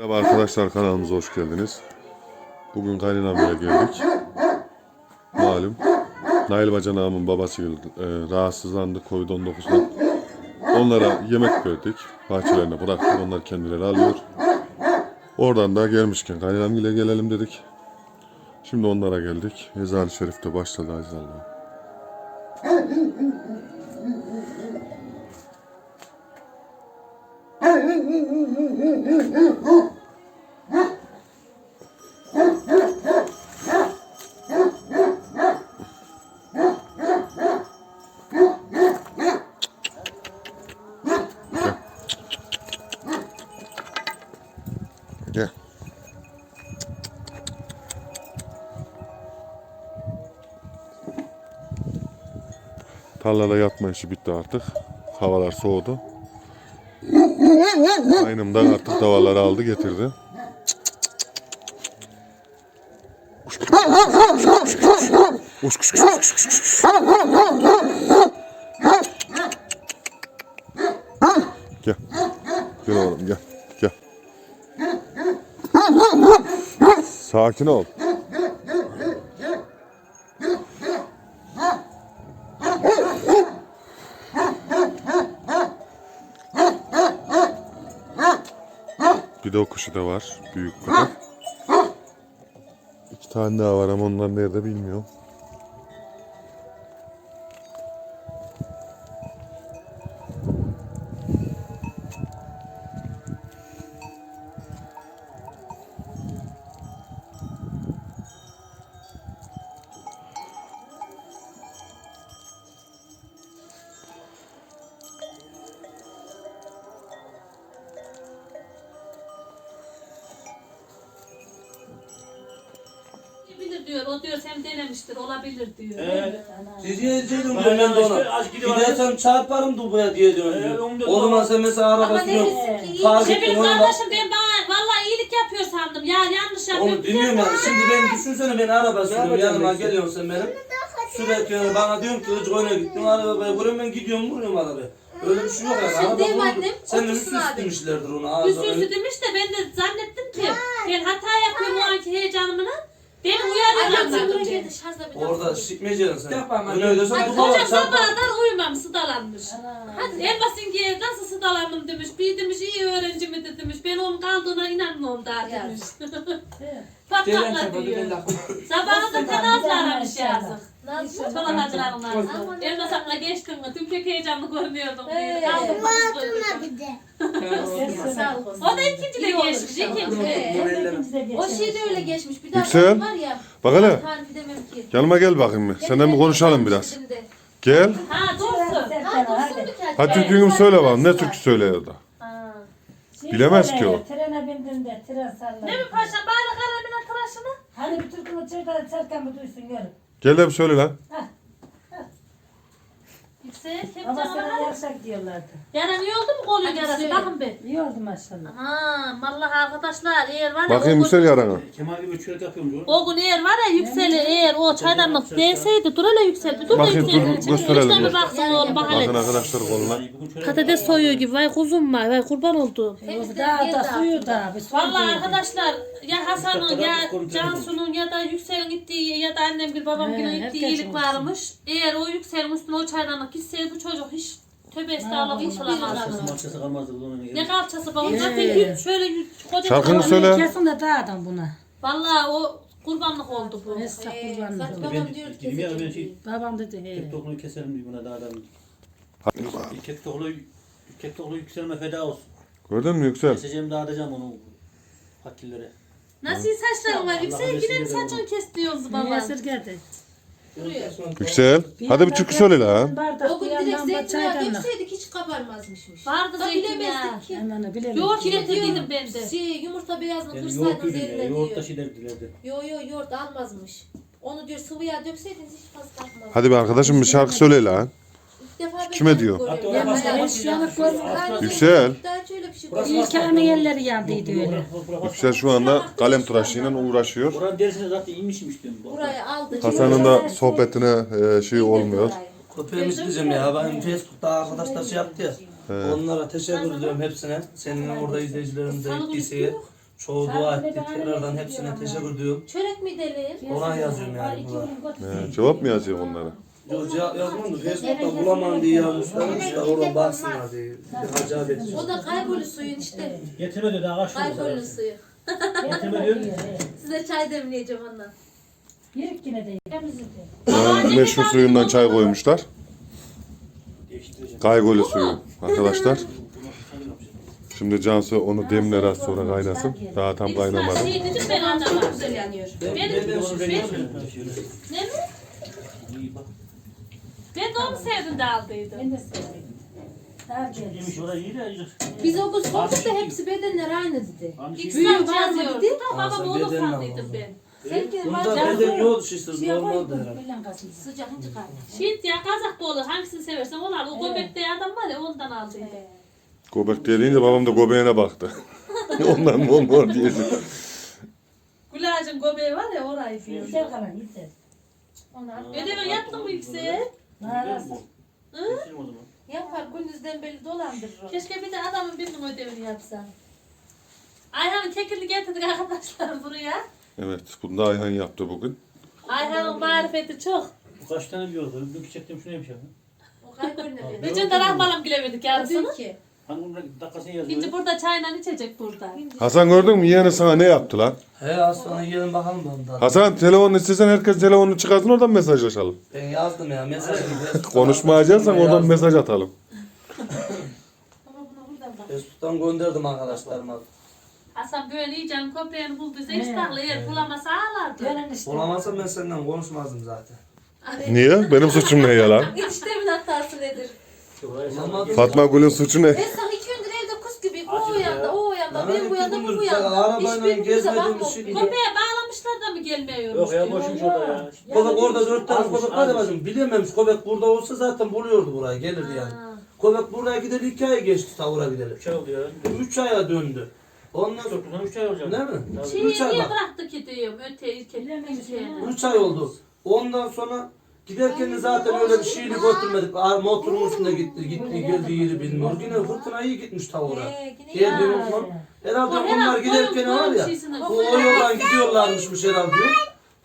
Merhaba arkadaşlar kanalımıza hoş geldiniz. Bugün kaynanamaya geldik. Malum Nail Bacanağımın babası e, rahatsızlandı Covid-19'dan. Onlara yemek verdik. Bahçelerine bıraktık. Onlar kendileri alıyor. Oradan da gelmişken kaynanam ile gelelim dedik. Şimdi onlara geldik. Ezan-ı Şerif'te başladı Aziz Allah. Tarlada yatma işi bitti artık. Havalar soğudu. Aynımdan artık davaları aldı getirdi. Gel. Gel oğlum gel. Gel. Sakin ol. Bir de o kuşu da var. Büyük kadar. İki tane daha var ama onlar nerede bilmiyorum. Diyor. O diyor sen denemiştir. Olabilir diyor. Evet. Diye dedim Aynen ben de ona. az gidiyor, Gidersem çarparım Dubai'ye diye Evet, onu diyorum. diyorum. O zaman sen mesela Ama arabasını neresi ki? park Şefik ettin ona bak. kardeşim ben bana vallahi iyilik yapıyor sandım. Ya yanlış yapıyor. Onu dinliyorum yani. Şimdi ben düşünsene ben araba sürüyorum yapacağım yanıma işte? geliyorsun sen benim. Sürerken bana diyorum ki Icı oyuna gittim arabaya vuruyorum ben gidiyorum vuruyorum arabaya. Öyle bir şey yok yani. Şimdi Araba değil mi vurdu. annem? Sen de Otursun üstü abi. demişlerdir onu. ağzına. Üstüsü demiş de ben de zannettim ki ben hata yapıyorum o anki heyecanımla. Beni uyarıyor anladım. geldi bir Orada şikmeyeceksin sen. Yapma, Bunu öyle sen Hadi bu Hocam sen sabahdan uyumam sıdalanmış. Hadi Elbasın ki nasıl sıdalandım demiş. Bir demiş iyi öğrenci mi demiş. Ben onun kaldığına inanmıyorum daha demiş. Patlakla diyor. Sabahı da tenazla aramış yazık. Nasıl? Çolak acılarından. Aman. Elbasakla geçtin mi? Tüm pek heyecanlı görünüyordum. Kaldım Sağ ol. O da ikinci de geçmiş. ikinci de. O şey de öyle geçmiş. Bir daha Yüksel. var ya. Bak hele. Tarif edemem ki. Yanıma gel bakayım bir. Senden bir konuşalım biraz. Şimdi. Gel. Ha dursun. Ha dursun mu ki? Ha türkünü söyle bakalım. Ne türkü söylüyor da. Bilemez ki o. Trene bindim de tren. Ne mi paşa? Bana kalemine tıraşını. Hani bir türkünü çırdan çarkan bir duysun görün. Gel de bir söyle lan. Yüksel. Ama canına sana kadar? yarışak diyorlardı. Yaran iyi oldu mu kolun Hadi yarası? söyle. Bakın bir. İyi oldu maşallah. Aman vallahi arkadaşlar eğer var ya Bakayım o yüksel gün, yarana. Kemal gibi çörek yapıyorum diyor. o gün eğer var ya yükseli eğer o çaydanlık değseydi dur hele yükseldi dur da Bakayım, yükseldi. dur, gösterelim İşte bir. bir baksın oğlum bak Bakın hele. arkadaşlar koluna. Bugün çörek Patates soyuyor gibi vay kuzum var vay kurban oldum. Daha da suyu da. Bir suyu Vallahi değil. arkadaşlar ya Hasan'ın ya Cansu'nun ya da Yüksel'in gittiği ya da annem bir babam gibi gittiği iyilik varmış. Eğer o Yüksel'in üstüne o çaydanlık gitseydi bu çocuk hiç tövbe estağfurullah hiç olamazdı. Maçası kalmazdı bunun. Ne kalçası babam zaten yük- şöyle yük- koca Şarkını söyle. Kesin de daha adam buna. Vallahi o kurbanlık oldu bu. Esra Ee, kurbanlık zaten oldu. babam diyor kesecek şey diyor. Babam dedi he. TikTok'unu keserim diye buna daha da. Hadi bakalım. TikTok'lu TikTok'lu yükselme feda olsun. Gördün mü yüksel? Keseceğim dağıtacağım onu fakirlere. Nasıl saçların var? Yüksel yine mi saçını kes diyoruz Ne baba. esirgedi. Yüksel. Hadi bir türkü söyle lan. Bardak O gün direkt zeytinyağı dökseydik hiç kabarmazmışmış. Vardı Da zeytinyağı. bilemezdik ki. Hemen bilelim. Yoğurt getirdiydim ben de. Şey, yumurta beyazını Yani yoğurt kırsaydınız ürünü, eline yoğurt da diyor. şeyler dilerdi. Yo yo yoğurt almazmış. Onu diyor sıvı yağ dökseydiniz hiç fazla kalkmaz. Hadi bir arkadaşım bir şarkı söyle lan. Defa ben Kime diyor? görüyorum. Hatta Yani görmüyor. Yüksel. Daha bir şey Burası yerleri yandıydı öyle. Yüksel şu anda kalem tıraşıyla uğraşıyor. Buranın derisine zaten inmişmiş diyorum. bu. Burayı aldı. Hasan'ın da sohbetine e, şey olmuyor. Köpeğimiz diyeceğim ya. Ben Facebook'ta arkadaşlar şey yaptı ya. Onlara teşekkür ediyorum hepsine. Senin orada izleyicilerimize gittiyse. Çoğu dua etti. Tekrardan hepsine teşekkür ediyorum. Çörek mi delim? Ona yazıyorum yani bunlar. Cevap mı yazıyor onlara? Yok cevap yazmam da Facebook'ta bulamam diye yazmışlar. İşte oradan baksınlar diye. Bir acayip etmiş. O da kaygolu suyun işte. Getirme dedi ağaç sana. suyu. Getirme diyor. Size çay demleyeceğim ondan. Yerik yine de. Yani meşhur suyundan çay koymuşlar. Değiştireceğim. Kaygolu suyu arkadaşlar. Şimdi Cansu onu demler az sonra kaynasın. Daha tam kaynamadı. Şey dedim ben anlamadım. Güzel yanıyor. Ben, Benim- ben, ben, Onu ben, veriyorum. Ne mi? İyi bak. Ben de onu sevdim de aldıydım. Ben de severim. Daha geldi. Yemiş orada iyi de acık. Biz o kız sorduk da hepsi bedenler aynı dedi. Hani şey- Büyüyor, saat var mı yazıyordu dedi? da Ha, sen babam onu bedenle sandıydım ben. Sevgili Bunda var benden yok işte Suya normaldir koydum. herhalde. Öyle kasım. Sıcak ince kaynar. Şiit ya kazak da olur hangisini seversen onu al. O göbekte adam var ya ondan aldıydım. Göbek diye deyince babam da göbeğine baktı. Ondan mı olmuyor diye. Gülacın göbeği var ya orayı diyor. Yeter kalan yeter. Ödeme yattın mı yüksek? Narası. Keselim o zaman. yapar gündüzden beri dolandırır. Keşke bir de adamın birinin ödevini yapsan. Ayhan'ın kekini getirdik arkadaşlar buraya. Evet bunu da Ayhan yaptı bugün. Ayhan'ın marifeti çok. Bu kaç tane? Bir çektim şunu yemiş ya. O ne dedi? Bütün de rahmalım bilemedik yarısını. Ki. Bunun dakikasını yazıyor. Şimdi burada çayla içecek burada. Hasan gördün mü yeğeni sana ne yaptı lan? He sonra yiyelim bakalım ondan. Hasan telefonunu istesen herkes telefonunu çıkarsın oradan mesajlaşalım. Ben yazdım ya mesaj gibi. Konuşmayacaksan oradan Yazdım. mesaj atalım. Facebook'tan gönderdim arkadaşlarıma. Hasan böyle yiyeceğim köpeğini bulduysa iştahlı yer bulamasa ağlardı. Bulamazsam ben senden konuşmazdım zaten. Niye? Benim suçum ne ya lan? Eniştemin hatası nedir? Fatma Gül'ün suçu ne? Ben sana iki gündür evde kus gibi. Bu o yanda, o o yanda, ben bu yanda, bu bu yanda. arabayla Hiçbirimize gezmediğimiz bakmıyor. şey- Köpeğe bağlamışlar da mı gelmiyormuş? Yok ya boşmuş orada ya. Köpek orada dört tane köpek var bacım. Bilememiş köpek burada olsa zaten buluyordu burayı gelirdi yani. Köpek buraya gideli iki ay geçti tavura gidelim. Üç ay oldu ya. Üç aya döndü. Ondan sonra Çok uzun üç ay olacak. Değil mi? Şeyi Üç ay niye bak. bıraktı ki diyorum öte ya. üç ay oldu. Ondan sonra giderken de zaten öyle bir şeyini götürmedik. Ar- Motorun üstünde gitti, gitti, geldi yeri bilmiyor. Yine fırtına iyi gitmiş tavura. Ee, Geldi ya. Osman. Herhalde bunlar giderken var ya. Bu o yoldan gidiyorlarmışmış herhalde.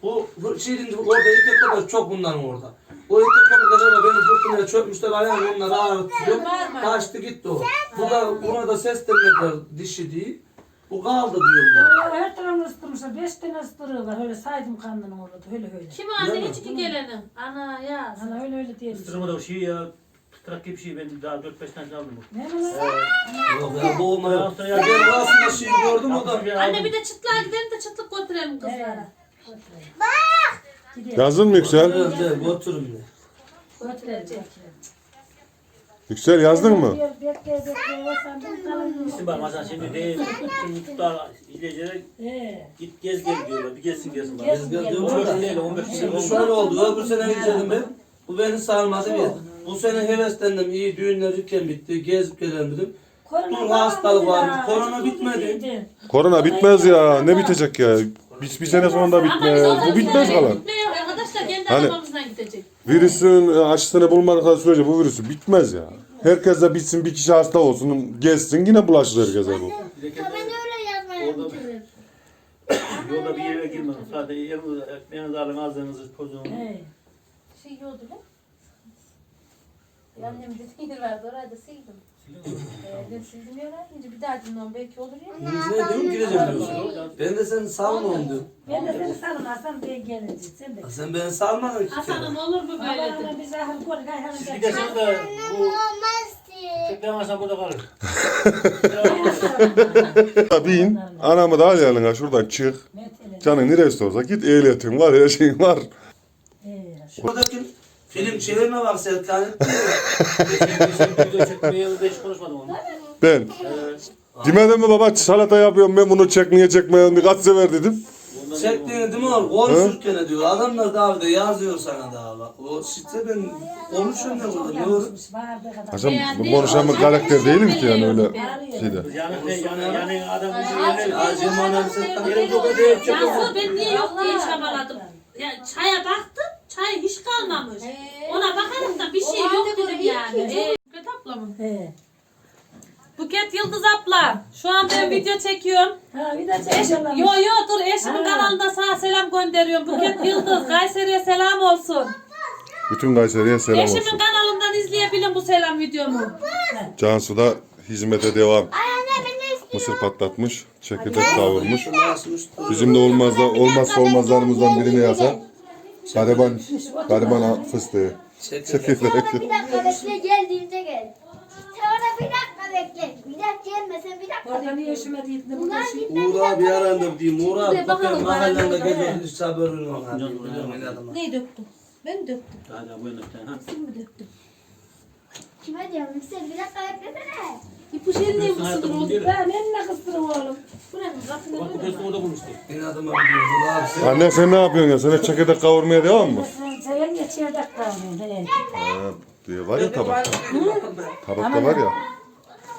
Bu bu şeyin orada itek köpek çok bunların orada. O itek köpekler ama beni fırtınaya çökmüşler ayağım onları ağrıtıyor. Kaçtı gitti o. Bu da buna da ses demediler dişi değil. Bu kaldı diyor bu. Vallahi Her tarafını ısıtırmışlar. Beş tane ısıtırığı var. Öyle saydım karnını orada. Öyle öyle. Kim anne hiç ki gelenim. Ana ya. Hala öyle öyle diyelim. Kıstırmada o şey ya. Pıtrak gibi bir şey. Ben daha 4-5 tane aldım. bu. Ne mi lan? Yok ya boğulma yok. Ya, ben aslında şey gördüm o da. Anne bir de çıtlığa gidelim de çıtlık götürelim kızlara. Gidelim. Yazdın mı Yüksel? Götürün de. Götürelim. Yüksel yazdın mı? İsim var mesela şimdi değil. Şimdi tutar izleyicilere git gez gel diyorlar. Bir gezsin gelsin. bana. Gez, Gel 15 da. değil 15 değil. Şimdi şöyle oldu. Öbür sene gidelim ben. Bu beni sarmadı bir. Bu sene heveslendim. iyi düğünler iken bitti. Gezip gelelim dedim. korona Dur, hastalık var. Korona Çok bitmedi. Korona bitmez ya. Ne bitecek ya? Bir, bir sene sonra da bitmez. Bu bitmez kalan. Bitmiyor arkadaşlar kendi Hani- arabamızdan gidecek. Virüsün aşısını bulmadıkları sürece bu virüsü bitmez ya. Herkes de bitsin bir kişi hasta olsun gezsin yine bulaşır herkese bu. Orada Yolda bir yere girmedim. Sadece yerinizi, ekmeğinizi alın, ağzınızı, tozunu. Ee, Şey yiyordu lan. Annem dedi yer vardı orayı da sildim. Ee, ben sildim ya şimdi bir daha dinliyorum belki olur ya. Biz ne diyorum gireceğim diyorsun. Ben de seni salmıyorum diyorum. ben de seni sarılmazsam ben gelince. Sen de. Sen beni salmadın ki. Hasan'ım olur mu böyle? Allah'ına bize ahır koy. Ayhan'ın Siz gel. giderseniz de bu varsa burada kalır. Bin anamı da al yanına şuradan çık. Canın neresi olsa git ehliyetin var her şeyin var. Ee, Buradaki film çevirme var Serkan. Video çekmeye de hiç konuşmadım onu. Ben. Demedim mi baba salata yapıyorum ben bunu çek niye çekmiyorum kaç sefer dedim. Çektiğini değil mi oğlum? Konuşurken diyor. Adamlar daha bir de yazıyor sana daha bak. O işte ben konuşuyorum ne burada ne olur? Hasan bu konuşan bir karakter değilim ki yani öyle şeyde. Yani yani yani adam bir Acem anam sen Yerim çok ödeyip çekiyor. Cansu ben niye yok diye çabaladım. Ya çaya baktım, çay hiç kalmamış. Ona bakarım da bir şey yok halde dedim böyle yani. iyi ki. Ee, Kötü abla mı? Buket Yıldız abla. Şu an ben video çekiyorum. Ha bir de Eş, yo yo dur eşimin kanalından sana selam gönderiyorum. Buket Yıldız Kayseri'ye selam olsun. Bütün Kayseri'ye selam Eşimin olsun. kanalından izleyebilin bu selam videomu. Cansu da hizmete devam. Mısır patlatmış, çekirdek kavurmuş. Bizim de olmazda olmazsa olmazlarımızdan birini yazar. Gariban, gariban fıstığı. Çekirdek. Bir dakika bekle geldiğinde gel. Sonra bir dakika bekle. Bir dakika gelmesen bir dakika Orada niye bekle. üşüme değil de burada Bunlar gitme Uğur abi yarandım diyeyim. Uğur abi bak ben bakalım, mahallende haberim yok abi. Biliyorum. Neyi döktüm? Ben döktüm. Daha da bu bir tane. ha. Sen mi döktün? Kime diyorum yüksel bir dakika beklesene. Hayatta bunu mısın? değil. Ben eline kıstırım oğlum. Bırakın kapını Bak bu böyle. kez orada bulmuştu. Uğur abi sen. Anne sen ne yapıyorsun ya? Sen hep çekirdek kavurmaya devam mı? Seven ya çeyrek kalmıyor. He. Ha, diye var ya tabak. Tabakta Aman var ya.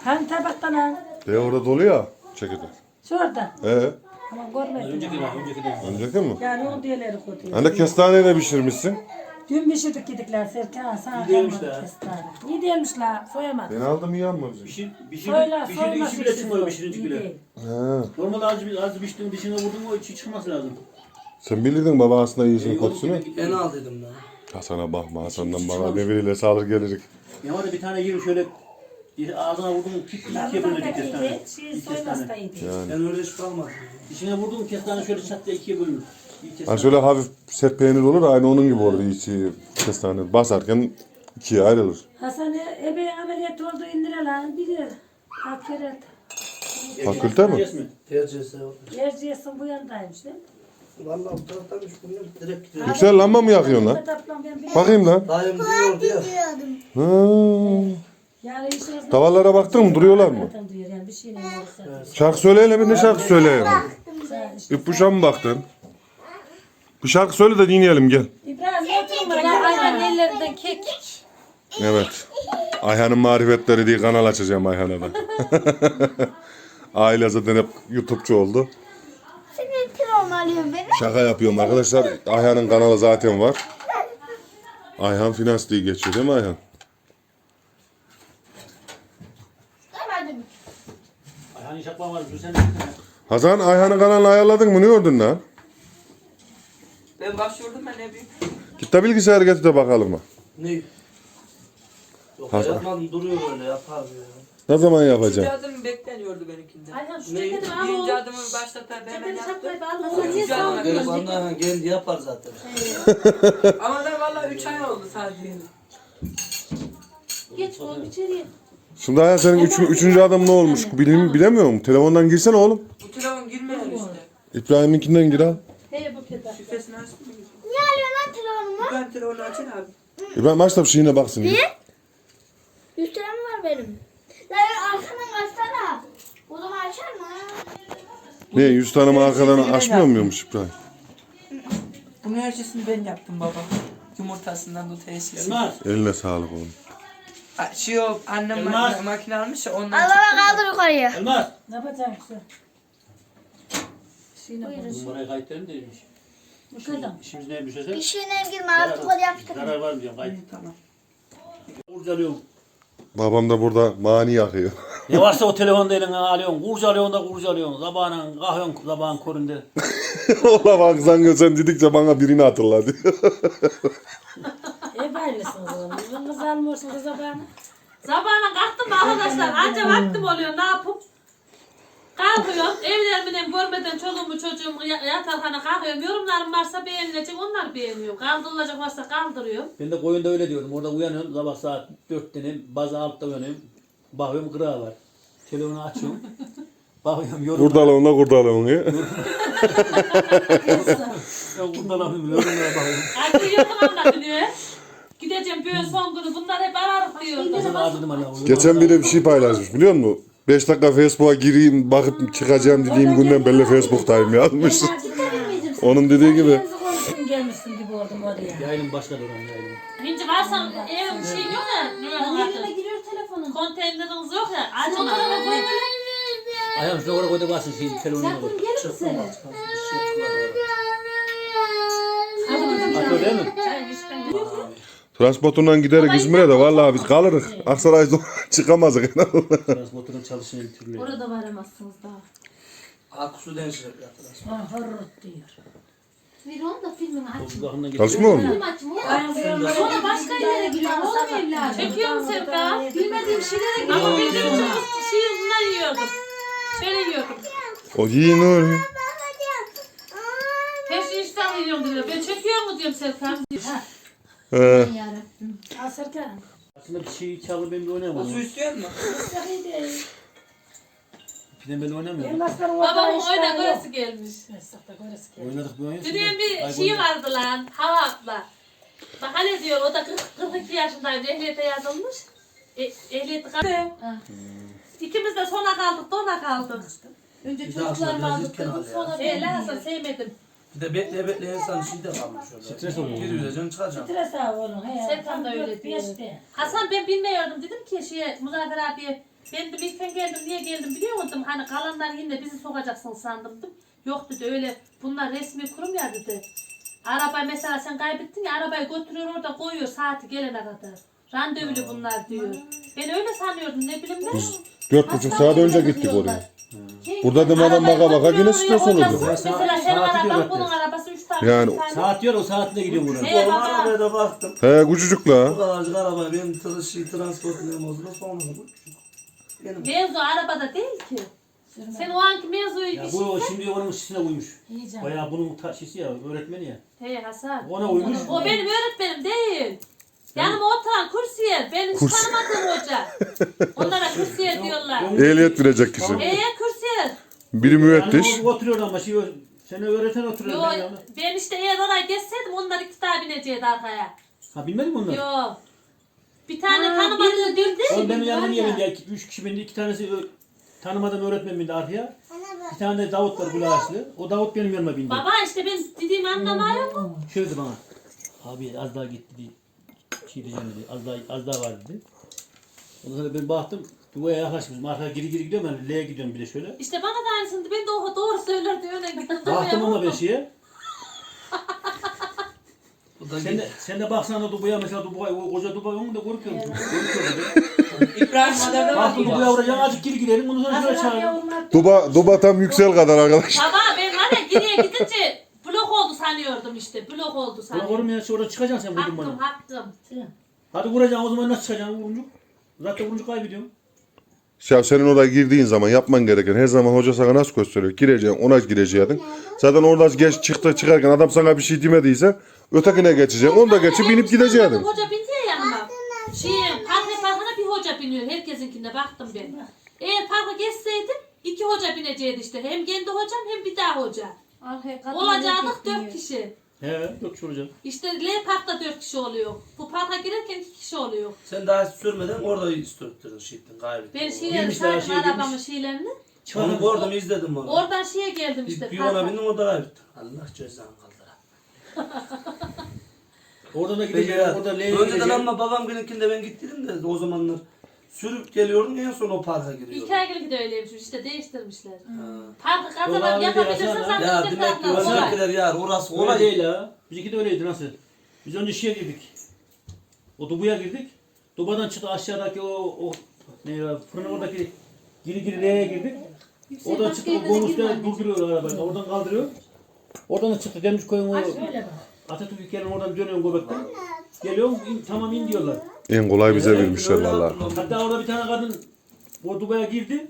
Hani tabaktan al. De orada dolu ya çekirdek. Şurada. He, Ama görmedim. Önceki de önceki de. önceki mi? Yani o diğerleri koyuyor. Anne kestaneyi de pişirmişsin. Dün pişirdik gidikler Serkan. Sana İyi değilmiş kalmadı la. kestane. İyi değilmiş la. Soyamadım. Ben aldım iyi bizim. Pişir, pişir, Soyla, pişirdi, soyma içi bile çıkmıyor pişirinci bile. He. Normalde az, az piştiğin dişine vurdun mu içi çıkması lazım. Sen bilirdin baba aslında iyisin İyi kötüsünü. En al dedim ben. Hasan'a bakma Hasan'dan bana ne biriyle sağlık gelirik. Ya var ya bir tane yerim şöyle ağzına vurdun mu kit ikiye Zaten bölünecek da kestane. iyiydi. Şey soyması da iyiydi. Ben öyle hiç kalmadım. Dişine vurdun mu kestane şöyle çat diye ikiye bölünür. Ha şöyle hafif sert peynir olur aynı onun gibi olur içi kestane. Basarken ikiye ayrılır. Hasan e, ebe ameliyat oldu indire lan. Bilir. Hakikaten. Fakülte mi? Tercihse yok. Erciyes'in bu yandaymış değil mi? Vallahi bu taraftaymış bunlar direkt gidiyor. Yüksel lamba mı yakıyorsun lan? Ben bir Bakayım lan. Dayım diyordu ya. Ha. yani işiniz Tavallara baktın mı duruyorlar mı? Zaten duyuyor yani bir şey. Şarkı söyleyelim bir ne şarkı işte- İpuşa mı baktın? Bir şarkı söyle de dinleyelim gel. İbrahim ne oturma Ya ya? aynen ellerinden kek. Evet. Ayhan'ın marifetleri diye kanal açacağım Ayhan'a da. Aile zaten hep YouTube'cu oldu. Senin kilonu alıyorum beni. Şaka yapıyorum arkadaşlar. Ayhan'ın kanalı zaten var. Ayhan Finans diye geçiyor değil mi Ayhan? Demedim. Ay, Hani şaplan var. Sen Hasan Ayhan'ın kanalını ayarladın mı? Ne gördün lan? Ben başvurdum ben ne bileyim. Git de bilgisayarı getir de bakalım mı? Ne? Yok yapmadım duruyor öyle yapar ya. Ne zaman Üçüncü yapacaksın? adım bekleniyordu benimkinden. Ayhan şu Ne? ceketi al Birinci oğlum. adımı başlatar ben hemen Ceketi yaptım. şapkayı al oğlum. Niye Üçüncü adıma andan kendi yapar zaten. Ama da valla 3 ay oldu sadece. Geç oğlum içeriye. Şimdi Ayhan senin üç, üçüncü adam ne olmuş? Bilim, bilemiyorum. Telefondan girsene oğlum. Bu telefon girmiyor işte. İbrahim'inkinden gir al. Şifresini açtım. Niye alıyorsun lan telefonumu? Ben telefonu açın abi. İbrahim aç da bir şeyine baksın. Yüz lira mı var benim? Ya arkadan açsana. O zaman açar mı? Ne 100 tane markadan açmıyor muymuş İbrahim? Bunun her şeyini ben yaptım baba. Yumurtasından her şeyi. Elmas. Eline sağlık oğlum. Ha, Şey o annem Elmas. makine, almış ya ondan Allah'a kaldır yukarıya. Elmas. Ne yapacaksın bak. Numarayı kayıtlarım değilmiş. Kadar. İşimiz ne düşese? İşine girme artık oraya yapıştır. Zarar var mı diyorum kayıt. Tamam. Kurcalıyorum. Babam da burada mani yakıyor. Ne varsa o telefonda eline alıyorsun. Kurcalıyorsun da kurcalıyorsun. Zabağına kahıyorsun zabağın köründe. Ola bak sen, sen dedikçe bana birini hatırladı. Ev ailesiniz oğlum. Bizim kız almıyorsun kıza bana. Sabahına kalktım arkadaşlar anca vaktim oluyor ne yapıp Kalkıyorum evlerimi görmeden çoluğumu çocuğumu ya- yatarhana kalkıyorum yorumlarım varsa beğenilecek onlar beğeniyor kaldırılacak varsa kaldırıyorum Ben de koyunda öyle diyordum. Orada uyanıyorum. Sabah saat 4'te bazı altta uyanıyorum. Bakıyorum kırağı var. Telefonu açıyorum. Bakıyorum yorum. Kurdalığına kurdalığına. Ya kurdalamıyorum. Yorumlara bakıyorum. Artık yakın anlatılıyor Gideceğim böyle son günü bunlar hep ararık diyordu. Geçen biri bir şey paylaşmış biliyor musun? 5 dakika Facebook'a gireyim bakıp çıkacağım dediğim günden belli Facebook'tayım yazmış. Onun dediği gibi. Gelmişsin gibi oldum oraya. Yayınım başladı oran yayınım. Şimdi varsa evim şey yok ya giriyor telefonun. konteyneriniz yok ya açma Ayağım şuna oraya koyda basın şey telefonuna koy. Gelir mi seni? Atıyor değil mi? Transportundan giderek İzmir'e de vallahi biz kalırız. Aksaray'da çıkamazdık. Transportörün çalışan bir türlü. Orada varamazsınız daha. Aksu denişler arkadaşlar. Ah hırrıt diyor. Bir onu da açma. Toplu bakımdan Çalışmıyor mu? Film. Sonra başka yerlere giriyor. Oğlum evladım. Çekiyor musun Sevda? Bilmediğim şeylere giriyor. Ama bildiğim için şey bundan yiyordum. Şöyle yiyordum. O yiyin öyle. Şeyi iştahla yiyorum diyor. Ben çekiyor mu diyorum Serkan. He. Yarabbim. Asırken. Aslında bir şey çalı ben de oynayamam. Su istiyor musun? Piden ben oynamıyorum. Elmasların orada Babamın işte oyuna yok. göresi gelmiş. Esnafta göresi geldi. Oynadık bir oyun. Dünyanın bir şeyi oynadık. vardı lan. Hava atla. Bak hani diyor o da 40, 42 yaşındaydı. Ehliyete yazılmış. E, ehliyeti kaldı. İkimiz de sona kaldık, dona kaldık. Önce Bir daha çocuklarımı sonra aldık ya. sonra E Hasan sevmedim. Bir de bekle bekle insan şey de kalmış orada. Stres oluyor. Giriyor çıkacağım. Stres abi oğlum. he. Serkan da Tam öyle dört diyor. beşte. Hasan ben bilmiyordum dedim ki şeye Muzaffer abiye ben de ilken geldim niye geldim biliyor musun? Hani kalanlar yine bizi sokacaksın sandım dedim. Yok dedi öyle bunlar resmi kurum ya dedi. Araba mesela sen kaybettin ya arabayı götürüyor orada koyuyor saati gelene kadar. Randevulu bunlar diyor. Ben öyle sanıyordum ne bileyim ben. Dört buçuk saat önce gittik oraya. Burada da adam baka baka yine stres olurdu. Mesela senin Saati araban bunun arabası üç tane. Yani- tane. Saat diyor o saatle gidiyor buraya. He O baba. arabaya da baktım. He küçücük Bu la. kadarcık araba benim tır, şey, transportum bozulur sonra bu. Benim Mevzu arabada değil ki. Sen o anki mevzuyu Ya bu şey şimdi onun şişine uymuş. Bayağı bunun ta- şişi ya öğretmeni ya. He Hasan. Ona uymuş. O benim öğretmenim değil. Yanıma oturan kursiyer. Ben hiç Kurs- tanımadığım hoca. Onlara kursiyer diyorlar. Ehliyet verecek kişi. Eee kursiyer. Biri müfettiş. Yani o oturuyor ama şey seni öğreten oturuyor. Yo, ben ben işte eğer oraya geçseydim onlar iki tane binecekti arkaya. Ha bilmedin mi onları? Yo. Bir tane tanımadığım bildi. Oğlum benim yanıma niye bindi? ya? Üç kişi bindi. iki tanesi ö- tanımadığım öğretmen bindi arkaya. Bir tane de Davut var kulağaçlı. O Davut benim yanıma bindi. Baba işte ben dediğimi anlamıyor mu? Şöyle dedi bana. Abi az daha gitti dedi. Diyeceğim dedi. Az daha, az daha var dedi. Ondan sonra ben baktım. Duvaya yaklaşmışım. Arkaya geri geri gidiyorum. Ben L'ye gidiyorum bir de şöyle. İşte bana da aynısını ben de o doğru söylerdi öne gittim. Baktım ama ben şeye. Sen de, sen de baksana Dubai'ye mesela Dubai, o koca Dubai onu da korkuyor musun? İbrahim Adar'da var Baktım Dubai'ye vuracağım azıcık geri gidelim. Ondan sonra şöyle çağırdım. Duba, Duba tam yüksel kadar arkadaş. Baba ben var ya geriye gidince sanıyordum işte. Blok oldu Ulan sanıyordum. oğlum ya orada çıkacaksın sen vurdun Hakkım bana. hakkım. Hadi vuracaksın o zaman nasıl çıkacaksın vuruncu? Zaten vuruncu kaybediyorum. Ya senin oraya girdiğin zaman yapman gereken her zaman hoca sana nasıl gösteriyor? Gireceksin, ona gireceksin. Zaten orada geç çıktı çıkarken adam sana bir şey demediyse ötekine geçeceksin. Onu da geçip binip gideceksin. Hoca bindi ya yanıma. Şey, parka parkına bir hoca biniyor. Herkesinkinde baktım ben. Eğer parka geçseydim iki hoca binecekti işte. Hem kendi hocam hem bir daha hoca. Arkaya Olacaktık dört kişi. He yok şu olacak. İşte L parkta dört kişi oluyor. Bu parka girerken iki kişi oluyor. Sen daha sürmeden orada istörttün şeytin kaybettin. Ben daha sardım şeye arabamın şeylerini. Onu gördüm izledim onu. Oradan şeye geldim işte. bir ona bindim orada kaybettim. Allah cezanı kaldıra. Oradan da gideceğim. Orada L'ye önceden gideceğim. ama babam gününkinde ben gittim de o zamanlar sürüp geliyordum en son o parka giriyordum. İki aylık de öyleymiş işte değiştirmişler. Ha. Parkı değil, yapabilirsin Hasan zaten. Ya bir demek ki taraftan kolay. özellikler ya orası Öyle değil ha. Bizimki de öyleydi nasıl? Biz önce şeye girdik. O Dubai'ye girdik. Dubai'den çıktı aşağıdaki o, o ne ya, fırın oradaki giri giri L'ye girdik. Oradan başka çıktı o bonusla durduruyor arabayı. Oradan kaldırıyor. Oradan da çıktı demiş koyun o Öyle bak. Atatürk yerine oradan dönüyorum göbekten. Geliyorum in, tamam in diyorlar. En kolay bize vermişler valla. Hatta orada bir tane kadın o Dubai'ye girdi.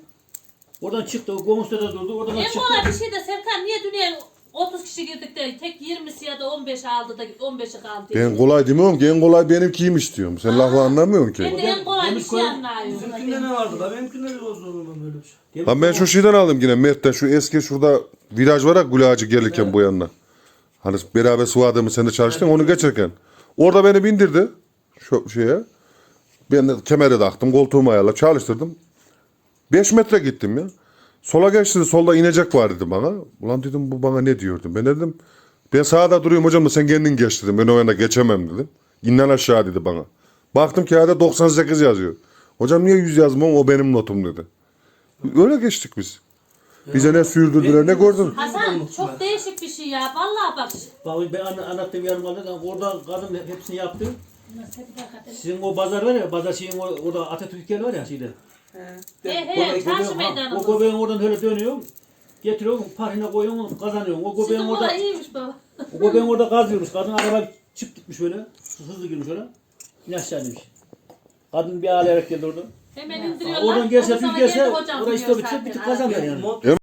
Oradan çıktı. O Gomus'ta da durdu. Oradan da En çıktı. kolay bir şey de Serkan niye dünyaya 30 kişi girdik de tek 20'si ya da 15 aldı da 15'i kaldı. Ben kolay demiyorum ki en kolay benimkiymiş diyorum. Sen lafı anlamıyorsun Ben ki. de en kolay bir şey anlıyorum. Bizimkinde ne vardı da benimkinde de o zaman böyle bir şey. Lan ben şu şeyden aldım yine Mert'ten şu eski şurada viraj var ya Gülağacı gelirken bu yanına. Hani beraber sıvadığımız sen de çalıştın onu geçerken. Orada beni bindirdi şu şeye. Ben de kemere taktım koltuğumu ayarla çalıştırdım. 5 metre gittim ya. Sola geçti solda inecek var dedi bana. Ulan dedim bu bana ne diyordun? Ben dedim ben sağda duruyorum hocam da sen kendin geç dedim. Ben o yana geçemem dedim. İnden aşağı dedi bana. Baktım kağıda 98 yazıyor. Hocam niye 100 yazmam o benim notum dedi. Öyle geçtik biz. Bize ne sürdürdüler ne gördün. Hasan çok değişik bir şey ya. Vallahi bak. Bak ben anla- anlattığım yarım kaldı. Orada kadın hepsini yaptı. Sizin o pazar var ya, pazar şeyin o- orada Atatürk yer var ya şeyde. He O he göbeğin- çarşı ha, O meydanı. göbeğin oradan öyle dönüyor. Getiriyorsun, parine koyuyorsun, kazanıyorsun. O göbeğin Sizin orada iyiymiş baba. o göbeğin orada kazıyormuş. Kadın araba çıp gitmiş böyle. Hızlı girmiş öyle. İn aşağı demiş. Kadın bir ağlayarak geldi orada. Hemen indiriyorlar. Oradan gelse, Ondan düz sonra gelse, kendi hocam orada diyor işte bitse zaten. bir tık kazanır yani.